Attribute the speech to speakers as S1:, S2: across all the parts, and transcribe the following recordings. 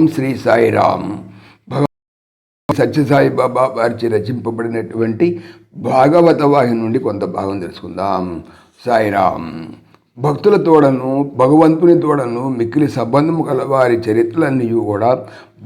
S1: ఓం శ్రీ సాయిరామ్ భగవాన్ సత్యసాయి బాబా వారిచి రచింపబడినటువంటి భాగవత వాహిని నుండి కొంత భాగం తెలుసుకుందాం. సాయిరామ్ భక్తుల తోడను భగవంతుని తోడను మిక్కిలి సంబంధము కలవారి చరిత్రలన్నీ కూడా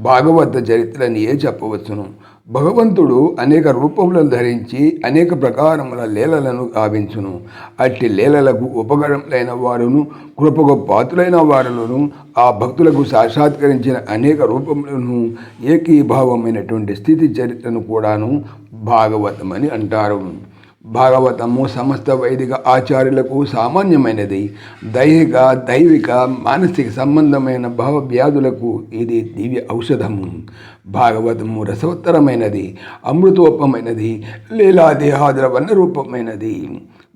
S1: భాగవత చరిత్రనియే చెప్పవచ్చును. భగవంతుడు అనేక రూపములను ధరించి అనేక ప్రకారముల లీలలను గావించును. అట్టి లీలలకు ఉపకరములైన వారును కృపకు పాత్రులైన వారులను ఆ భక్తులకు సాక్షాత్కరించిన అనేక రూపములను ఏకీభావమైనటువంటి స్థితి చరిత్రను కూడాను భాగవతమని అంటారు. భాగవతము సమస్త వైదిక ఆచార్యులకు సామాన్యమైనది. దైహిక దైవిక మానసిక సంబంధమైన భావవ్యాధులకు ఇది దివ్య ఔషధము భాగవతము రసోత్తరమైనది అమృతోపమైనది లీలాదేహాదుల వన్న రూపమైనది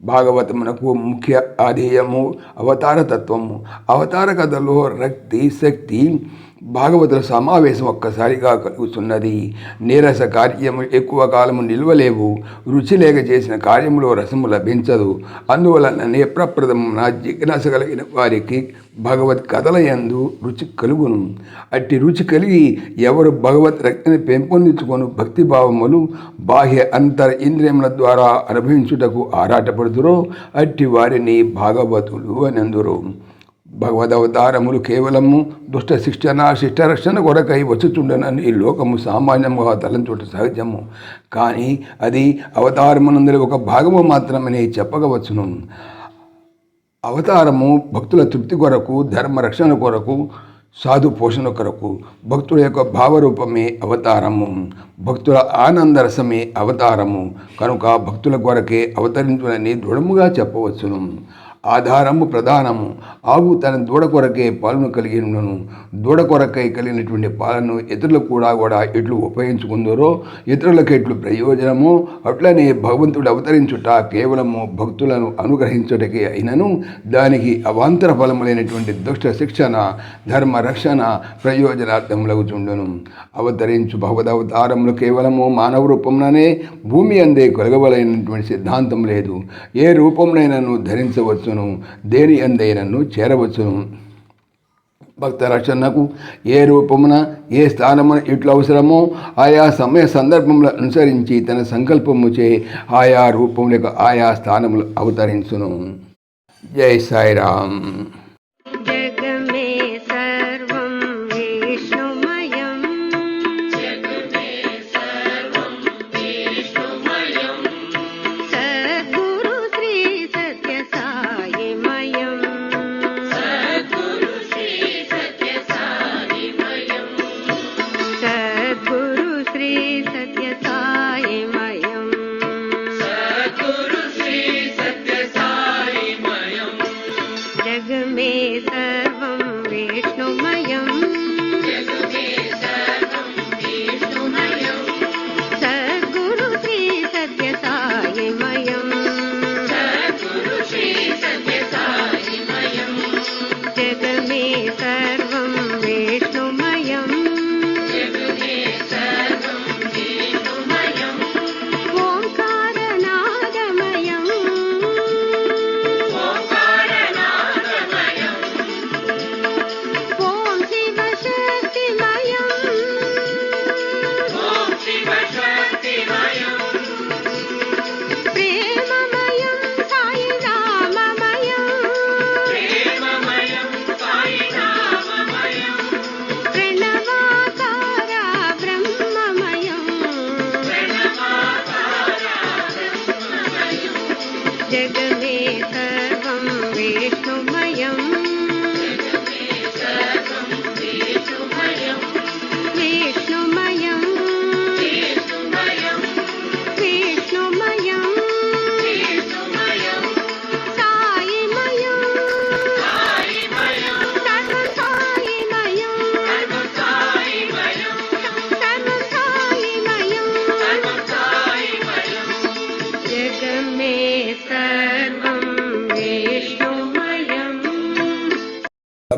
S1: భాగవతమునకు ముఖ్య ఆధేయము అవతార తత్వము అవతార కథలో రక్తి శక్తి భాగవతుల సమావేశం ఒక్కసారిగా కలుగుతున్నది. నీరస కార్యము ఎక్కువ కాలము నిల్వలేవు. రుచి లేక చేసిన కార్యములో రసము లభించదు. అందువలన నేప్రప్రదమున జిజ్ఞాస కలిగిన వారికి భగవత్ కథల యందు రుచి కలుగును. అట్టి రుచి కలిగి ఎవరు భగవత్ రక్తిని పెంపొందించుకొని భక్తిభావములు బాహ్య అంతర ఇంద్రియముల ద్వారా అనుభవించుటకు ఆరాటపడుతురో అట్టి వారిని భాగవతులు అనందురు. భగవదవతారములు కేవలము దుష్ట శిక్షణ శిష్టరక్షణ కొరకై వచ్చుచుండనని ఈ లోకము సామాన్యముగా తలంచుట సహజము. కానీ అది అవతారమునందరి ఒక భాగము మాత్రమని చెప్పగవచ్చును. అవతారము భక్తుల తృప్తి కొరకు ధర్మ రక్షణ కొరకు సాధు పోషణ కొరకు భక్తుల యొక్క భావరూపమే అవతారము. భక్తుల ఆనందరసమే అవతారము. కనుక భక్తుల కొరకే అవతరించునని దృఢముగా చెప్పవచ్చును. ఆధారము ప్రధానము. ఆవు తన దూడ కొరకే పాలను కలిగి ఉండను దూడ కొరకై కలిగినటువంటి పాలను ఇతరులకు కూడా కూడా ఎట్లు ఉపయోగించుకుందరో ఇతరులకు ఎట్లు ప్రయోజనము అట్లనే భగవంతుడు అవతరించుట కేవలము భక్తులను అనుగ్రహించుటకే అయినను. దానికి అవాంతర ఫలములైనటువంటి దుష్ట శిక్షణ ధర్మ రక్షణ ప్రయోజనార్థములగుచుండును. అవతరించు భగవదవతారములు కేవలము మానవ రూపంలోనే భూమి అందే కొలగవలైనటువంటి సిద్ధాంతం లేదు. ఏ రూపంలోనైనాను ధరించవచ్చును దేని అందైనను చేరవచ్చును. భక్త రక్షణకు ఏ రూపమున ఏ స్థానమున ఇట్లు అవసరమో ఆయా సమయ సందర్భములు అనుసరించి తన సంకల్పముచే ఆయా రూపములకు ఆయా స్థానములు అవతరించును. జై సాయిరామ్.
S2: जगमे सर्वं विष्णुमयम्।